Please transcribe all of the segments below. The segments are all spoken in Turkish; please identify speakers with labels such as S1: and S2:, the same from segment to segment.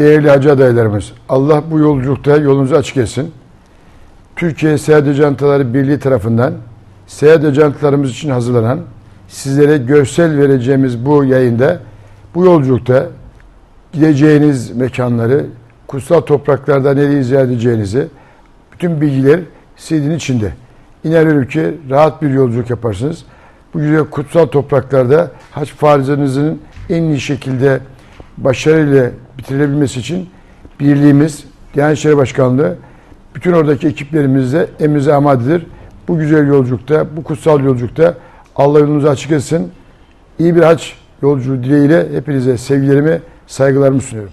S1: Değerli hacı adaylarımız, Allah bu yolculukta yolunuzu açık etsin. Türkiye Seyahat Ajantaları Birliği tarafından seyahat ajantalarımız için hazırlanan sizlere görsel vereceğimiz bu yayında bu yolculukta gideceğiniz mekanları, kutsal topraklarda nereyi ziyaret edeceğinizi bütün bilgiler CD'nin içinde. İnanıyorum ki rahat bir yolculuk yaparsınız. Bu güzel kutsal topraklarda haç farizanızın en iyi şekilde başarıyla bitirilebilmesi için birliğimiz, Diyanet İşleri Başkanlığı, bütün oradaki ekiplerimizle emrize amadedir. Bu güzel yolculukta, bu kutsal yolculukta Allah yolunuzu açık etsin. İyi bir haç yolculuğu dileğiyle hepinize sevgilerimi, saygılarımı sunuyorum.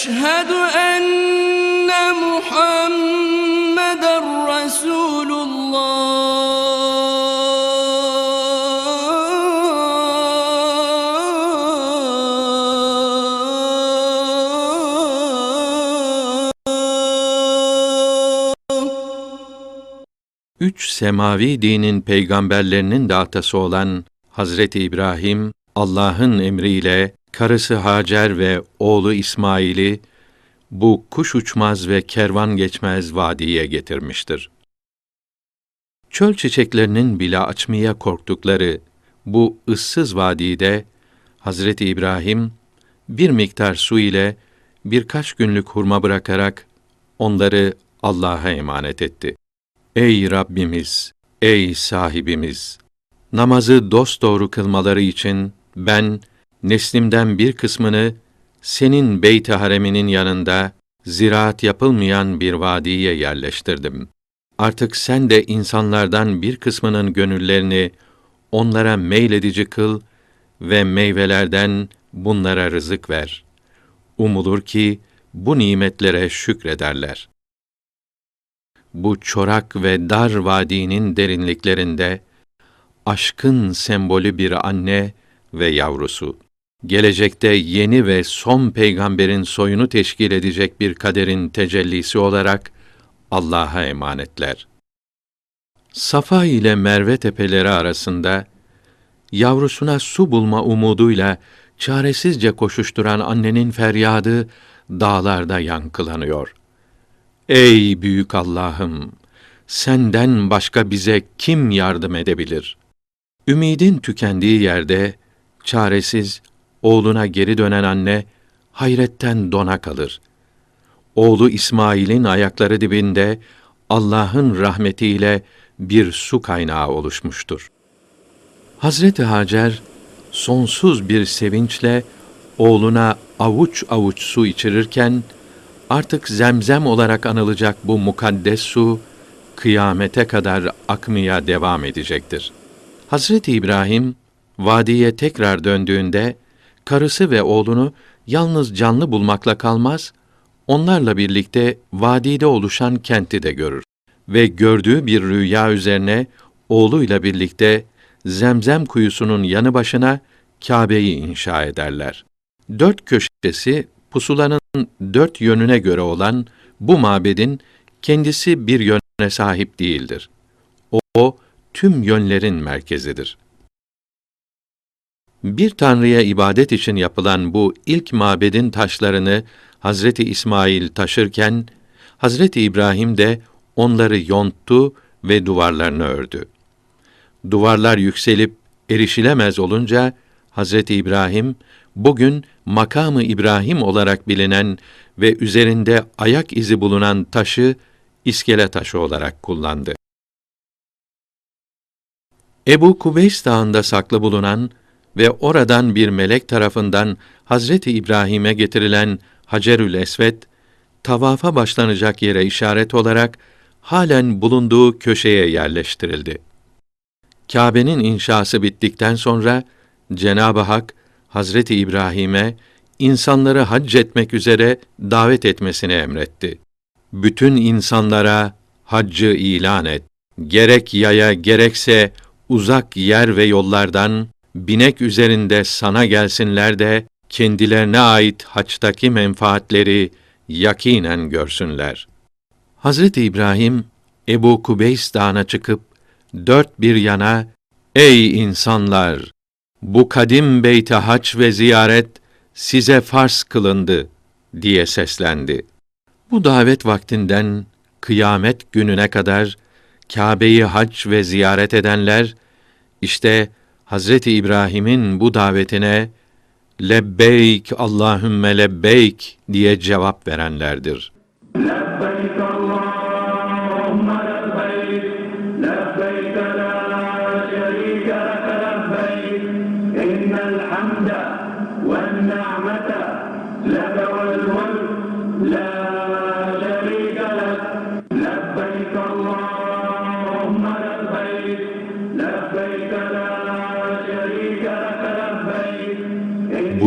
S2: eşhedü enne Muhammeden
S3: Üç semavi dinin peygamberlerinin de olan Hazreti İbrahim, Allah'ın emriyle karısı Hacer ve oğlu İsmail'i bu kuş uçmaz ve kervan geçmez vadiye getirmiştir. Çöl çiçeklerinin bile açmaya korktukları bu ıssız vadide Hazreti İbrahim bir miktar su ile birkaç günlük hurma bırakarak onları Allah'a emanet etti. Ey Rabbimiz, ey sahibimiz! Namazı dosdoğru kılmaları için ben neslimden bir kısmını senin beyt-i hareminin yanında ziraat yapılmayan bir vadiye yerleştirdim. Artık sen de insanlardan bir kısmının gönüllerini onlara meyledici kıl ve meyvelerden bunlara rızık ver. Umulur ki bu nimetlere şükrederler bu çorak ve dar vadinin derinliklerinde aşkın sembolü bir anne ve yavrusu gelecekte yeni ve son peygamberin soyunu teşkil edecek bir kaderin tecellisi olarak Allah'a emanetler. Safa ile Merve tepeleri arasında yavrusuna su bulma umuduyla çaresizce koşuşturan annenin feryadı dağlarda yankılanıyor. Ey büyük Allah'ım! Senden başka bize kim yardım edebilir? Ümidin tükendiği yerde, çaresiz, oğluna geri dönen anne, hayretten dona kalır. Oğlu İsmail'in ayakları dibinde, Allah'ın rahmetiyle bir su kaynağı oluşmuştur. Hazreti Hacer, sonsuz bir sevinçle, oğluna avuç avuç su içirirken, artık zemzem olarak anılacak bu mukaddes su kıyamete kadar akmaya devam edecektir. Hazreti İbrahim vadiye tekrar döndüğünde karısı ve oğlunu yalnız canlı bulmakla kalmaz, onlarla birlikte vadide oluşan kenti de görür ve gördüğü bir rüya üzerine oğluyla birlikte Zemzem kuyusunun yanı başına Kabe'yi inşa ederler. Dört köşesi pusulanın dört yönüne göre olan bu mabedin kendisi bir yöne sahip değildir. O tüm yönlerin merkezidir. Bir tanrıya ibadet için yapılan bu ilk mabedin taşlarını Hazreti İsmail taşırken Hazreti İbrahim de onları yonttu ve duvarlarını ördü. Duvarlar yükselip erişilemez olunca Hazreti İbrahim bugün makamı İbrahim olarak bilinen ve üzerinde ayak izi bulunan taşı iskele taşı olarak kullandı. Ebu Kubeys Dağı'nda saklı bulunan ve oradan bir melek tarafından Hazreti İbrahim'e getirilen Hacerül Esved, tavafa başlanacak yere işaret olarak halen bulunduğu köşeye yerleştirildi. Kâbe'nin inşası bittikten sonra Cenab-ı Hak Hazreti İbrahim'e insanları hac etmek üzere davet etmesini emretti. Bütün insanlara haccı ilan et. Gerek yaya gerekse uzak yer ve yollardan binek üzerinde sana gelsinler de kendilerine ait haçtaki menfaatleri yakinen görsünler. Hazreti İbrahim Ebu Kubeys Dağı'na çıkıp dört bir yana Ey insanlar! Bu kadim beyte haç ve ziyaret size farz kılındı diye seslendi. Bu davet vaktinden kıyamet gününe kadar Kâbe'yi hac ve ziyaret edenler işte Hazreti İbrahim'in bu davetine lebbeyk Allahümme lebbeyk diye cevap verenlerdir.
S4: Lebbeyk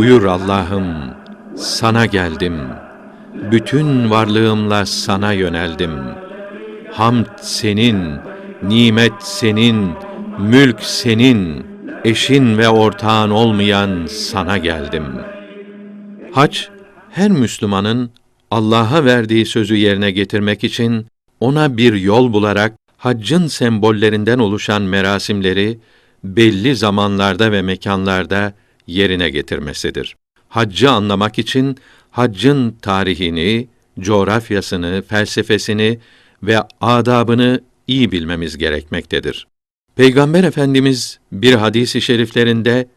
S3: Buyur Allah'ım, sana geldim. Bütün varlığımla sana yöneldim. Hamd senin, nimet senin, mülk senin, eşin ve ortağın olmayan sana geldim. Hac, her Müslümanın Allah'a verdiği sözü yerine getirmek için ona bir yol bularak haccın sembollerinden oluşan merasimleri belli zamanlarda ve mekanlarda yerine getirmesidir. Haccı anlamak için haccın tarihini, coğrafyasını, felsefesini ve adabını iyi bilmemiz gerekmektedir. Peygamber Efendimiz bir hadisi şeriflerinde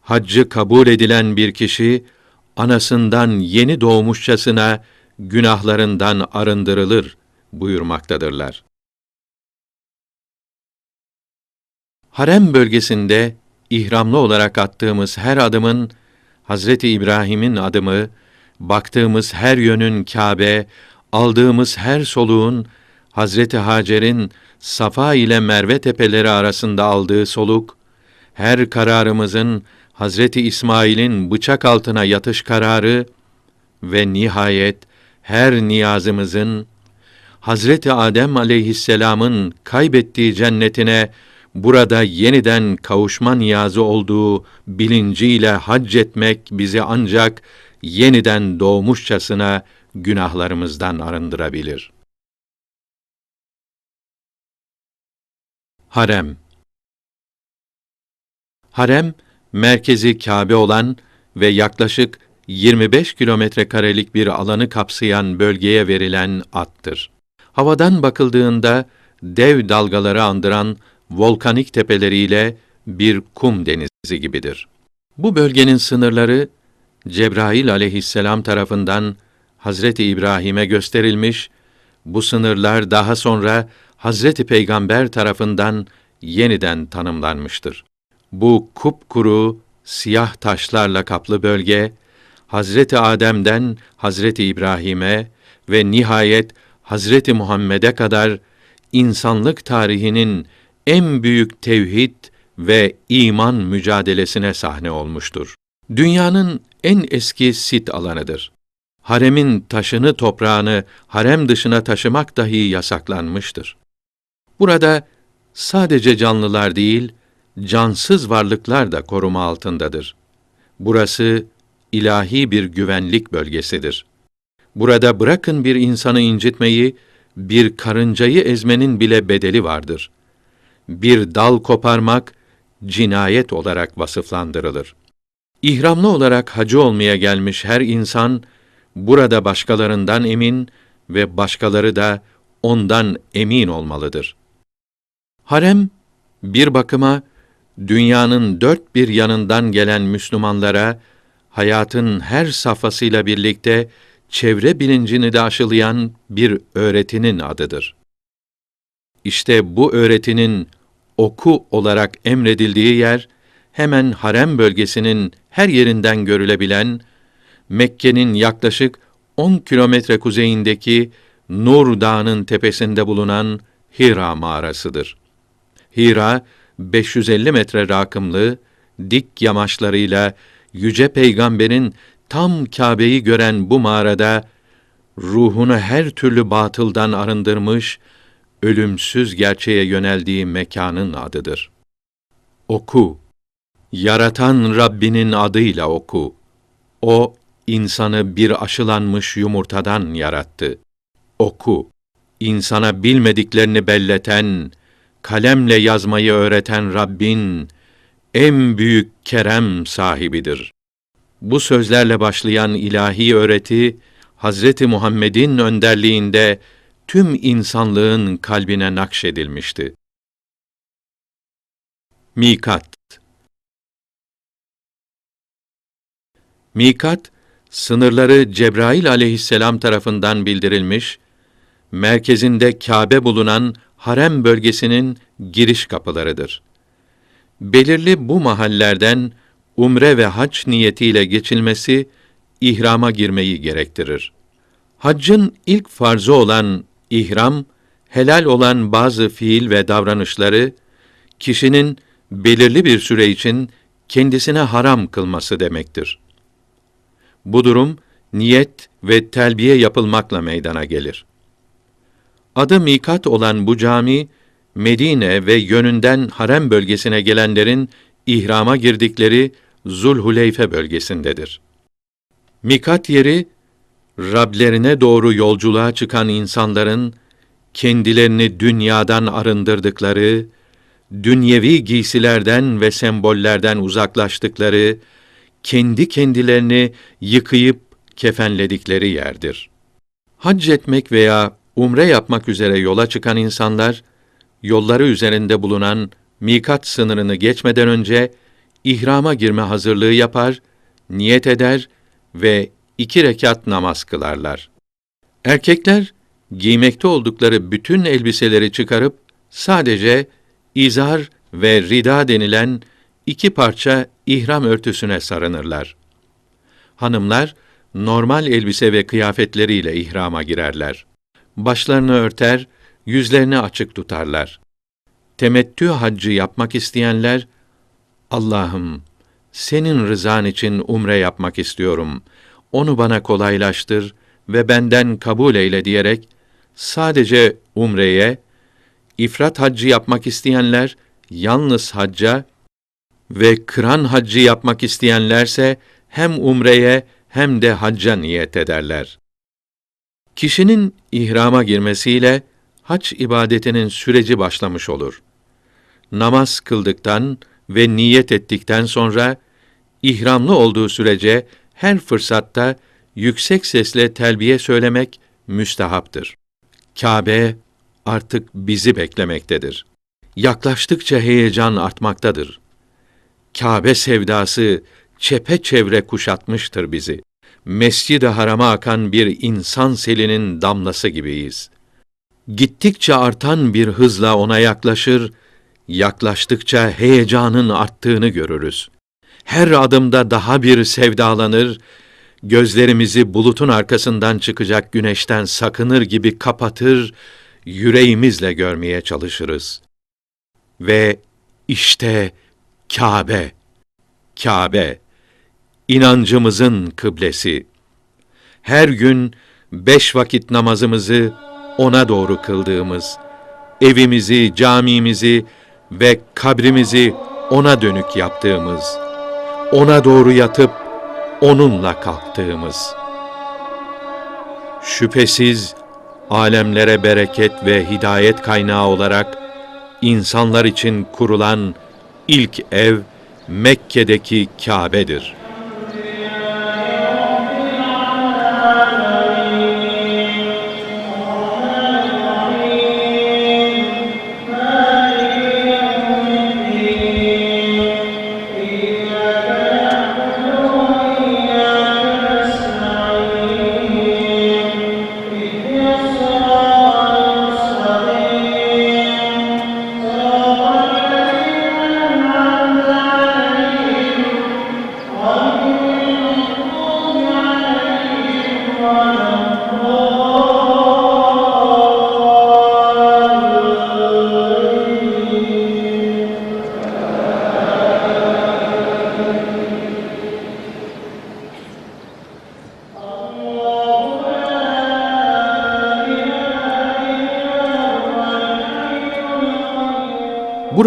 S3: haccı kabul edilen bir kişi anasından yeni doğmuşçasına günahlarından arındırılır buyurmaktadırlar. Harem bölgesinde ihramlı olarak attığımız her adımın Hazreti İbrahim'in adımı, baktığımız her yönün Kabe, aldığımız her soluğun Hazreti Hacer'in Safa ile Merve tepeleri arasında aldığı soluk, her kararımızın Hazreti İsmail'in bıçak altına yatış kararı ve nihayet her niyazımızın Hazreti Adem aleyhisselam'ın kaybettiği cennetine burada yeniden kavuşma niyazı olduğu bilinciyle hac etmek bizi ancak yeniden doğmuşçasına günahlarımızdan arındırabilir. Harem Harem, merkezi Kabe olan ve yaklaşık 25 kilometre karelik bir alanı kapsayan bölgeye verilen attır. Havadan bakıldığında dev dalgaları andıran volkanik tepeleriyle bir kum denizi gibidir. Bu bölgenin sınırları Cebrail aleyhisselam tarafından Hazreti İbrahim'e gösterilmiş, bu sınırlar daha sonra Hazreti Peygamber tarafından yeniden tanımlanmıştır. Bu kupkuru siyah taşlarla kaplı bölge Hazreti Adem'den Hazreti İbrahim'e ve nihayet Hazreti Muhammed'e kadar insanlık tarihinin en büyük tevhid ve iman mücadelesine sahne olmuştur. Dünyanın en eski sit alanıdır. Haremin taşını toprağını harem dışına taşımak dahi yasaklanmıştır. Burada sadece canlılar değil, cansız varlıklar da koruma altındadır. Burası ilahi bir güvenlik bölgesidir. Burada bırakın bir insanı incitmeyi, bir karıncayı ezmenin bile bedeli vardır. Bir dal koparmak cinayet olarak vasıflandırılır. İhramlı olarak hacı olmaya gelmiş her insan burada başkalarından emin ve başkaları da ondan emin olmalıdır. Harem bir bakıma dünyanın dört bir yanından gelen Müslümanlara hayatın her safhasıyla birlikte çevre bilincini de aşılayan bir öğretinin adıdır. İşte bu öğretinin oku olarak emredildiği yer hemen harem bölgesinin her yerinden görülebilen Mekke'nin yaklaşık 10 kilometre kuzeyindeki Nur Dağı'nın tepesinde bulunan Hira mağarasıdır. Hira 550 metre rakımlı dik yamaçlarıyla yüce peygamberin tam Kâbe'yi gören bu mağarada ruhunu her türlü batıldan arındırmış, ölümsüz gerçeğe yöneldiği mekanın adıdır. Oku. Yaratan Rabbinin adıyla oku. O insanı bir aşılanmış yumurtadan yarattı. Oku. İnsana bilmediklerini belleten, kalemle yazmayı öğreten Rabbin en büyük kerem sahibidir. Bu sözlerle başlayan ilahi öğreti Hazreti Muhammed'in önderliğinde tüm insanlığın kalbine nakşedilmişti. Mikat Mikat, sınırları Cebrail aleyhisselam tarafından bildirilmiş, merkezinde Kâbe bulunan harem bölgesinin giriş kapılarıdır. Belirli bu mahallerden umre ve hac niyetiyle geçilmesi ihrama girmeyi gerektirir. Haccın ilk farzı olan ihram, helal olan bazı fiil ve davranışları kişinin belirli bir süre için kendisine haram kılması demektir. Bu durum niyet ve telbiye yapılmakla meydana gelir. Adı mikat olan bu cami, Medine ve yönünden harem bölgesine gelenlerin ihrama girdikleri Zulhuleyfe bölgesindedir. Mikat yeri, Rablerine doğru yolculuğa çıkan insanların kendilerini dünyadan arındırdıkları, dünyevi giysilerden ve sembollerden uzaklaştıkları, kendi kendilerini yıkayıp kefenledikleri yerdir. Hac etmek veya umre yapmak üzere yola çıkan insanlar, yolları üzerinde bulunan mikat sınırını geçmeden önce ihrama girme hazırlığı yapar, niyet eder ve iki rekat namaz kılarlar. Erkekler, giymekte oldukları bütün elbiseleri çıkarıp sadece izar ve rida denilen iki parça ihram örtüsüne sarınırlar. Hanımlar, normal elbise ve kıyafetleriyle ihrama girerler. Başlarını örter, yüzlerini açık tutarlar. Temettü haccı yapmak isteyenler, Allah'ım, senin rızan için umre yapmak istiyorum. Onu bana kolaylaştır ve benden kabul eyle diyerek, sadece umreye, ifrat haccı yapmak isteyenler, yalnız hacca ve kıran haccı yapmak isteyenlerse hem umreye hem de hacca niyet ederler. Kişinin ihrama girmesiyle hac ibadetinin süreci başlamış olur. Namaz kıldıktan ve niyet ettikten sonra ihramlı olduğu sürece her fırsatta yüksek sesle telbiye söylemek müstehaptır. Kabe artık bizi beklemektedir. Yaklaştıkça heyecan artmaktadır. Kabe sevdası çepeçevre kuşatmıştır bizi. Mescid-i Haram'a akan bir insan selinin damlası gibiyiz. Gittikçe artan bir hızla ona yaklaşır, yaklaştıkça heyecanın arttığını görürüz. Her adımda daha bir sevdalanır, gözlerimizi bulutun arkasından çıkacak güneşten sakınır gibi kapatır, yüreğimizle görmeye çalışırız. Ve işte Kabe, Kabe, inancımızın kıblesi. Her gün beş vakit namazımızı ona doğru kıldığımız, evimizi, camimizi ve kabrimizi ona dönük yaptığımız, ona doğru yatıp onunla kalktığımız. Şüphesiz alemlere bereket ve hidayet kaynağı olarak insanlar için kurulan ilk ev Mekke'deki Kabe'dir.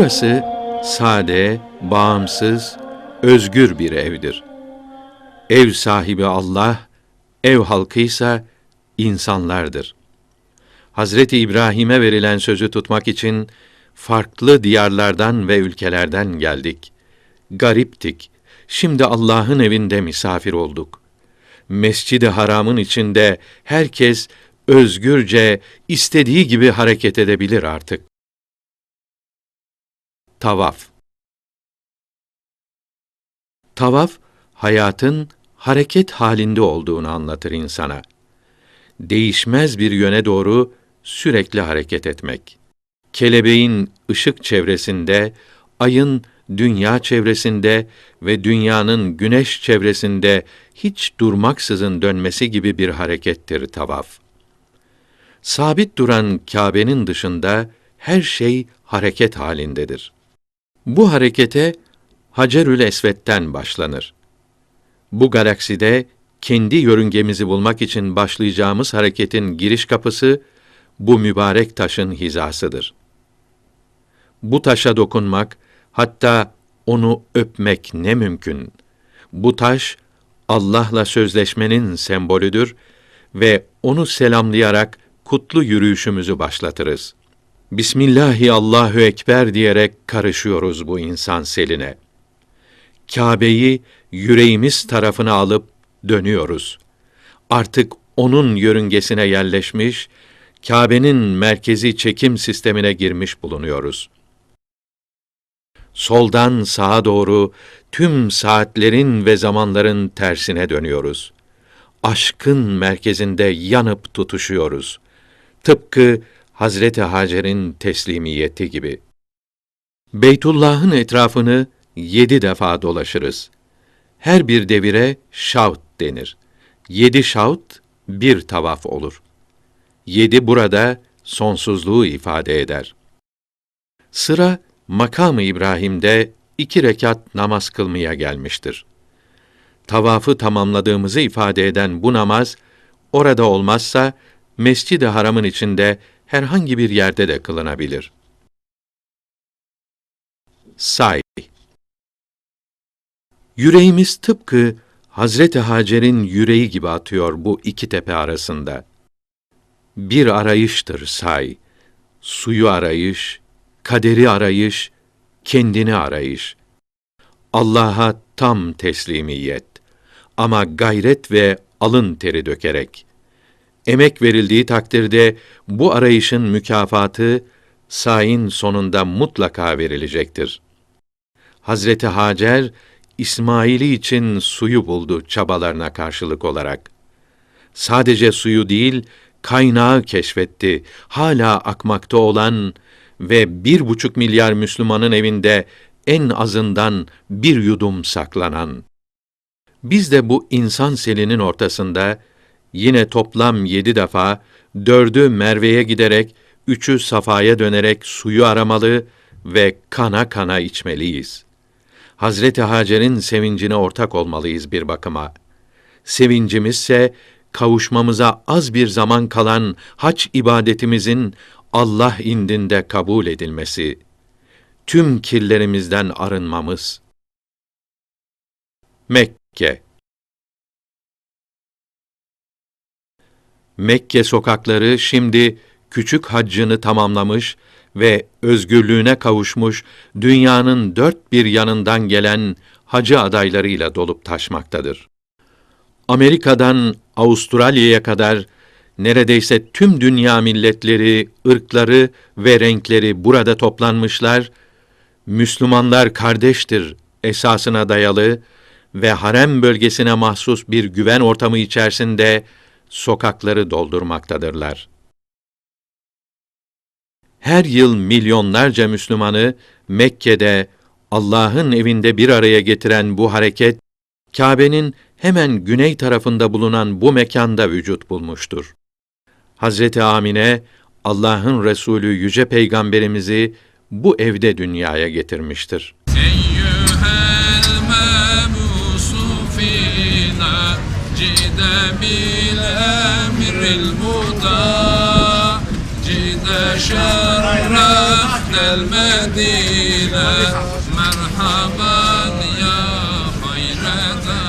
S3: Burası sade, bağımsız, özgür bir evdir. Ev sahibi Allah, ev halkıysa insanlardır. Hazreti İbrahim'e verilen sözü tutmak için farklı diyarlardan ve ülkelerden geldik. Gariptik. Şimdi Allah'ın evinde misafir olduk. Mescid-i Haram'ın içinde herkes özgürce istediği gibi hareket edebilir artık. Tavaf Tavaf, hayatın hareket halinde olduğunu anlatır insana. Değişmez bir yöne doğru sürekli hareket etmek. Kelebeğin ışık çevresinde, ayın dünya çevresinde ve dünyanın güneş çevresinde hiç durmaksızın dönmesi gibi bir harekettir tavaf. Sabit duran Kâbe'nin dışında her şey hareket halindedir. Bu harekete Hacerül Esved'den başlanır. Bu galakside kendi yörüngemizi bulmak için başlayacağımız hareketin giriş kapısı bu mübarek taşın hizasıdır. Bu taşa dokunmak, hatta onu öpmek ne mümkün. Bu taş Allah'la sözleşmenin sembolüdür ve onu selamlayarak kutlu yürüyüşümüzü başlatırız.'' Bismillahi Allahu Ekber diyerek karışıyoruz bu insan seline. Kabe'yi yüreğimiz tarafına alıp dönüyoruz. Artık onun yörüngesine yerleşmiş, Kabe'nin merkezi çekim sistemine girmiş bulunuyoruz. Soldan sağa doğru tüm saatlerin ve zamanların tersine dönüyoruz. Aşkın merkezinde yanıp tutuşuyoruz. Tıpkı Hazreti Hacer'in teslimiyeti gibi. Beytullah'ın etrafını yedi defa dolaşırız. Her bir devire şavt denir. Yedi şavt bir tavaf olur. Yedi burada sonsuzluğu ifade eder. Sıra makam-ı İbrahim'de iki rekat namaz kılmaya gelmiştir. Tavafı tamamladığımızı ifade eden bu namaz, orada olmazsa, Mescid-i Haram'ın içinde herhangi bir yerde de kılınabilir. Say Yüreğimiz tıpkı Hazreti Hacer'in yüreği gibi atıyor bu iki tepe arasında. Bir arayıştır say. Suyu arayış, kaderi arayış, kendini arayış. Allah'a tam teslimiyet ama gayret ve alın teri dökerek. Emek verildiği takdirde bu arayışın mükafatı sain sonunda mutlaka verilecektir. Hazreti Hacer İsmail'i için suyu buldu çabalarına karşılık olarak. Sadece suyu değil, kaynağı keşfetti, hala akmakta olan ve bir buçuk milyar Müslümanın evinde en azından bir yudum saklanan. Biz de bu insan selinin ortasında, yine toplam yedi defa, dördü Merve'ye giderek, üçü Safa'ya dönerek suyu aramalı ve kana kana içmeliyiz. Hazreti Hacer'in sevincine ortak olmalıyız bir bakıma. Sevincimizse, kavuşmamıza az bir zaman kalan hac ibadetimizin Allah indinde kabul edilmesi, tüm kirlerimizden arınmamız, Mekke Mekke sokakları şimdi küçük haccını tamamlamış ve özgürlüğüne kavuşmuş dünyanın dört bir yanından gelen hacı adaylarıyla dolup taşmaktadır. Amerika'dan Avustralya'ya kadar neredeyse tüm dünya milletleri, ırkları ve renkleri burada toplanmışlar, Müslümanlar kardeştir esasına dayalı ve harem bölgesine mahsus bir güven ortamı içerisinde sokakları doldurmaktadırlar. Her yıl milyonlarca Müslümanı Mekke'de Allah'ın evinde bir araya getiren bu hareket Kâbe'nin hemen güney tarafında bulunan bu mekanda vücut bulmuştur. Hazreti Amine Allah'ın Resulü yüce peygamberimizi bu evde dünyaya getirmiştir.
S2: Eyyühel mebusufina cidemi جئت بالأمر المطاع جئت شرفت المدينة مرحبا يا خير ذا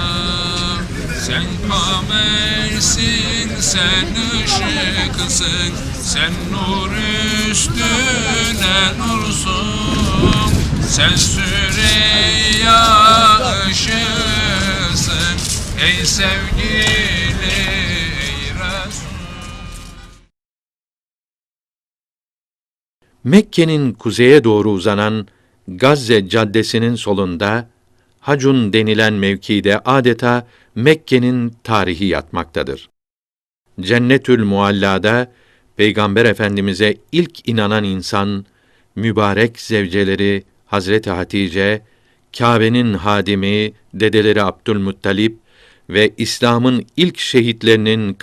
S2: Sen kamersin, sen ışıksın, sen nur üstüne nursun. Sen Süreyya ışığısın, ey sevgili,
S3: Mekke'nin kuzeye doğru uzanan Gazze Caddesi'nin solunda Hacun denilen mevkide adeta Mekke'nin tarihi yatmaktadır. Cennetül Mualla'da Peygamber Efendimize ilk inanan insan mübarek zevceleri Hazreti Hatice, Kâbe'nin hadimi dedeleri Abdülmuttalip ve İslam'ın ilk şehitlerinin